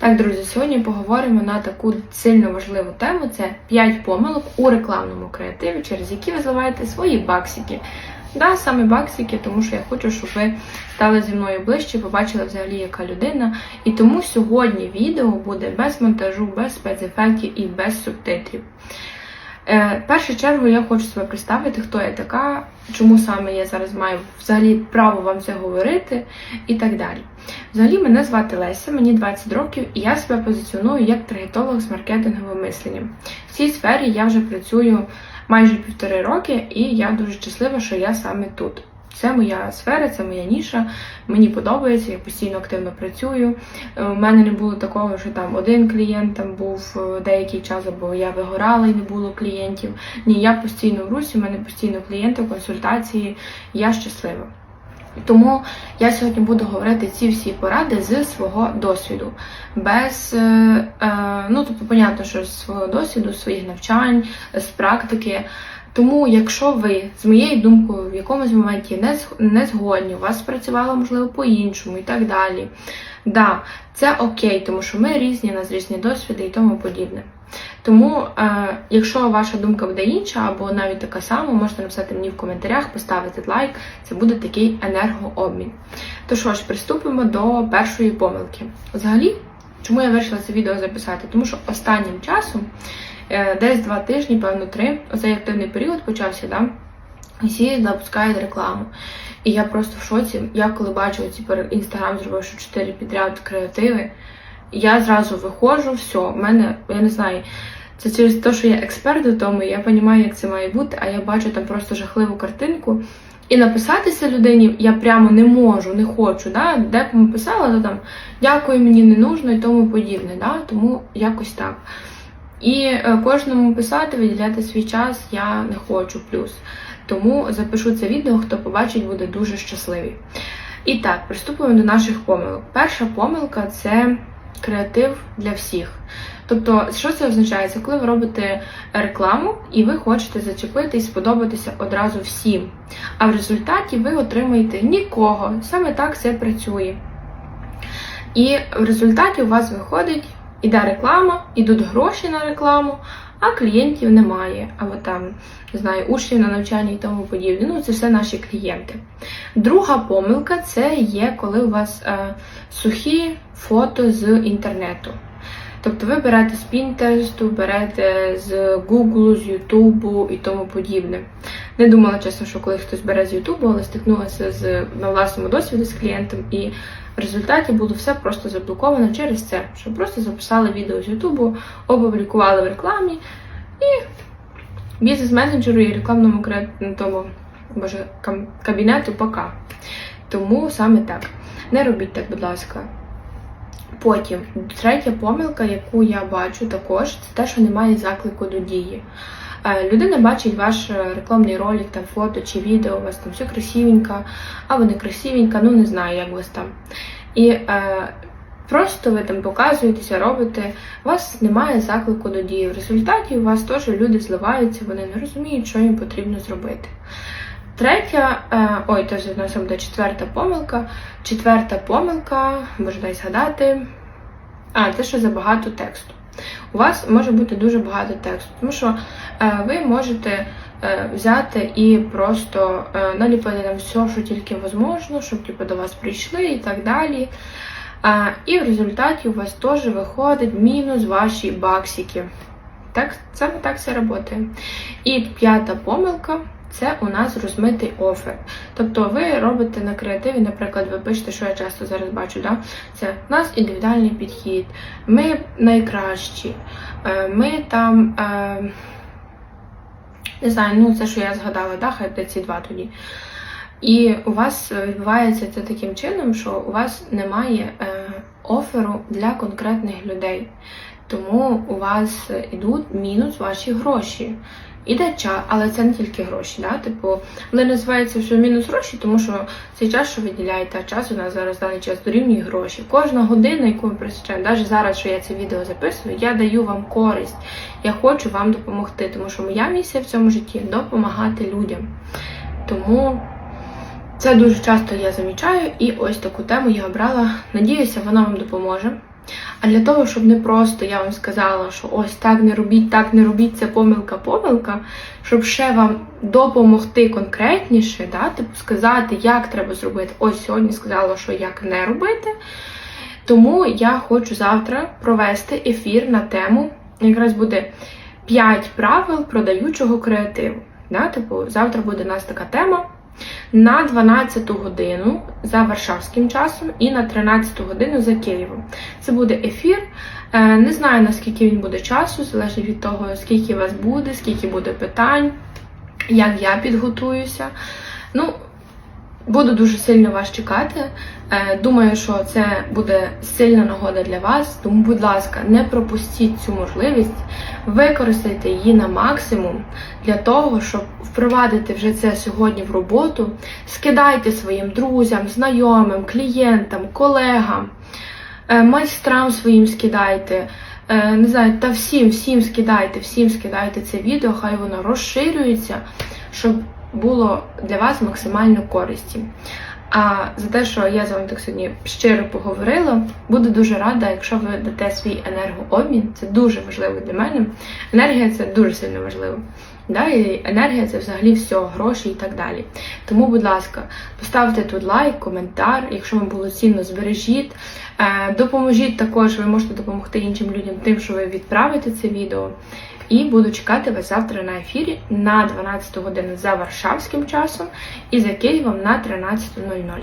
Так, друзі, сьогодні поговоримо на таку сильно важливу тему: це 5 помилок у рекламному креативі, через які ви зливаєте свої баксики. Да, саме баксики, тому що я хочу, щоб ви стали зі мною ближче, побачили взагалі, яка людина. І тому сьогодні відео буде без монтажу, без спецефектів і без субтитрів. Е, першу чергу я хочу себе представити, хто я така, чому саме я зараз маю взагалі право вам це говорити і так далі. Взагалі, мене звати Леся, мені 20 років, і я себе позиціоную як таргетолог з маркетинговим мисленням. В цій сфері я вже працюю майже півтори роки, і я дуже щаслива, що я саме тут. Це моя сфера, це моя ніша. Мені подобається, я постійно активно працюю. Е, У мене не було такого, що там один клієнт там був е, деякий час, або я вигорала і не було клієнтів. Ні, я постійно в русі, у мене постійно клієнти, консультації. Я щаслива. Тому я сьогодні буду говорити ці всі поради з свого досвіду. Без, е, е, ну тобто, понятно, що з свого досвіду, своїх навчань, з практики. Тому, якщо ви з моєю думкою в якомусь моменті не, згодні, у вас спрацювало можливо по-іншому і так далі. Да, це окей, тому що ми різні, у нас різні досвіди і тому подібне. Тому, е, якщо ваша думка буде інша, або навіть така сама, можете написати мені в коментарях, поставити лайк, це буде такий енергообмін. То що ж, приступимо до першої помилки. Взагалі, чому я вирішила це відео записати? Тому що останнім часом, десь два тижні, певно, три, оцей активний період почався, да? всі запускають рекламу. І я просто в шоці. Я коли бачу ці інстаграм зробив, що 4 підряд креативи, я зразу виходжу, все, в мене, я не знаю, це через те, що я експерт у тому, я розумію, як це має бути, а я бачу там просто жахливу картинку. І написатися людині я прямо не можу, не хочу. Да? Декому писала, то там дякую, мені не нужно і тому подібне. Да? Тому якось так. І е, кожному писати, виділяти свій час я не хочу плюс. Тому запишу це відео, хто побачить, буде дуже щасливий. І так, приступимо до наших помилок. Перша помилка це креатив для всіх. Тобто, що це означає? Це коли ви робите рекламу і ви хочете зачепити і сподобатися одразу всім. А в результаті ви отримаєте нікого. Саме так це працює. І в результаті у вас виходить, іде реклама, ідуть гроші на рекламу, а клієнтів немає. Або там, не знаю, учнів на навчання і тому подібне. Ну, це все наші клієнти. Друга помилка це є, коли у вас е, сухі фото з інтернету. Тобто ви берете з Pinterest, берете з Google, з YouTube і тому подібне. Не думала, чесно, що коли хтось бере з YouTube, але стикнулася з на власному досвіді з клієнтом, і в результаті було все просто заблоковано через це, що просто записали відео з YouTube, опублікували в рекламі, і бізнес-менеджеру і рекламному тому, боже, кабінету пока. Тому саме так. Не робіть так, будь ласка. Потім, третя помилка, яку я бачу також, це те, що немає заклику до дії. Е, Людина бачить ваш е, рекламний ролик, там фото чи відео, у вас там все красивенько, або не красивенько, ну не знаю, як вас там. І е, просто ви там показуєтеся, робите, у вас немає заклику до дії. В результаті у вас теж люди зливаються, вони не розуміють, що їм потрібно зробити. Третя, е, ой, то нас буде четверта помилка. Четверта помилка, може дай згадати. А, те, що забагато тексту. У вас може бути дуже багато тексту, тому що е, ви можете е, взяти і просто е, наліпити там все, що тільки можливо, щоб типу, до вас прийшли і так далі. І в результаті у вас теж виходить мінус ваші баксики. Так, саме так це працює. І п'ята помилка це у нас розмитий офер. Тобто ви робите на креативі, наприклад, ви пишете, що я часто зараз бачу, да? це у нас індивідуальний підхід, ми найкращі, е, ми там. е, Не знаю, ну це що я згадала, да, хай ці два тоді. І у вас е, відбувається це таким чином, що у вас немає оферу для конкретних людей. Тому у вас йдуть мінус ваші гроші. Іде час, але це не тільки гроші. Да? Типу, вони називаються що мінус гроші, тому що цей час, що виділяєте, а час у нас зараз даний час дорівнює гроші. Кожна година, яку ми присвячаємо, навіть зараз, що я це відео записую, я даю вам користь. Я хочу вам допомогти, тому що моя місія в цьому житті допомагати людям. Тому це дуже часто я замічаю, і ось таку тему я обрала. Надіюся, вона вам допоможе. А для того, щоб не просто я вам сказала, що ось так не робіть, так не робіть, це помилка, помилка, щоб ще вам допомогти конкретніше, да, типу сказати, як треба зробити. Ось сьогодні сказала, що як не робити. Тому я хочу завтра провести ефір на тему, якраз буде 5 правил продаючого креативу. Да? Типу, завтра буде у нас така тема на 12 годину за Варшавським часом і на 13 годину за Києвом. Це буде ефір. Е, Не знаю наскільки він буде часу, залежить від того, скільки вас буде, скільки буде питань, як я підготуюся. Ну, Буду дуже сильно вас чекати. Е, Думаю, що це буде сильна нагода для вас. Тому, будь ласка, не пропустіть цю можливість, використайте її на максимум для того, щоб впровадити вже це сьогодні в роботу. Скидайте своїм друзям, знайомим, клієнтам, колегам, е, майстрам своїм скидайте. Е, Не знаю, та всім, всім скидайте, всім скидайте це відео, хай воно розширюється, щоб було для вас максимально користі. А за те, що я з вами так сьогодні щиро поговорила, буду дуже рада, якщо ви дасте свій енергообмін. Це дуже важливо для мене. Енергія це дуже сильно важливо. Да? І енергія це взагалі все, гроші і так далі. Тому, будь ласка, поставте тут лайк, коментар. Якщо вам було цінно, збережіть. Е, Допоможіть також, ви можете допомогти іншим людям тим, що ви відправите це відео. І буду чекати вас завтра на ефірі на 12 годину за Варшавським часом і за Києвом на 13.00.